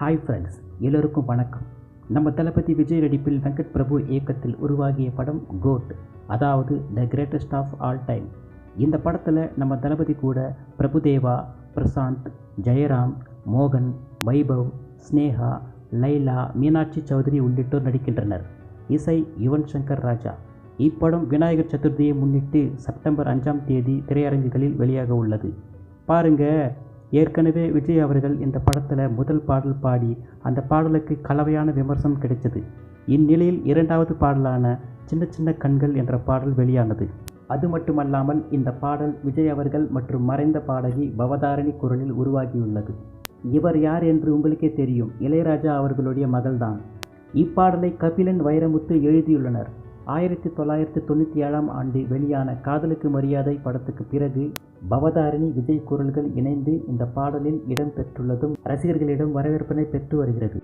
Hi friends எல்லோருக்கும் வணக்கம். நம்ம தளபதி விஜய் நடிப்பில் வெங்கட் பிரபு இயக்கத்தில் உருவாகிய படம் கோட் அதாவது the greatest of all time இந்த படத்தில் நம்ம தளபதி கூட பிரபுதேவா பிரசாந்த் ஜெயராம் மோகன் வைபவ் ஸ்னேகா லைலா மீனாட்சி சௌத்ரி உள்ளிட்டோர் நடிக்கின்றனர். இசை யுவன் சங்கர் ராஜா. இப்படம் விநாயகர் சதுர்த்தியை முன்னிட்டு செப்டம்பர் அஞ்சாம் தேதி திரையரங்குகளில் வெளியாக உள்ளது. பாருங்கள் ஏற்கனவே விஜய் அவர்கள் இந்த படத்தில் முதல் பாடல் பாடி அந்த பாடலுக்கு கலவையான விமர்சனம் கிடைச்சது. இந்நிலையில் இரண்டாவது பாடலான சின்ன சின்ன கண்கள் என்ற பாடல் வெளியானது. அது மட்டுமல்லாமல் இந்த பாடல் விஜய் அவர்கள் மற்றும் மறைந்த பாடகி பவதாரணி குரலில் உருவாகியுள்ளது. இவர் யார் என்று உங்களுக்கே தெரியும். இளையராஜா அவர்களுடைய மகள்தான். இப்பாடலை கபிலன் வைரமுத்து எழுதியுள்ளனர். ஆயிரத்தி தொள்ளாயிரத்தி தொண்ணூற்றி ஏழாம் ஆண்டு வெளியான காதலுக்கு மரியாதை படத்துக்கு பிறகு பவதாரிணி விஜய் குரல்கள் இணைந்து இந்த பாடலில் இடம்பெற்றுள்ளதும் ரசிகர்களிடம் வரவேற்பினை பெற்று வருகிறது.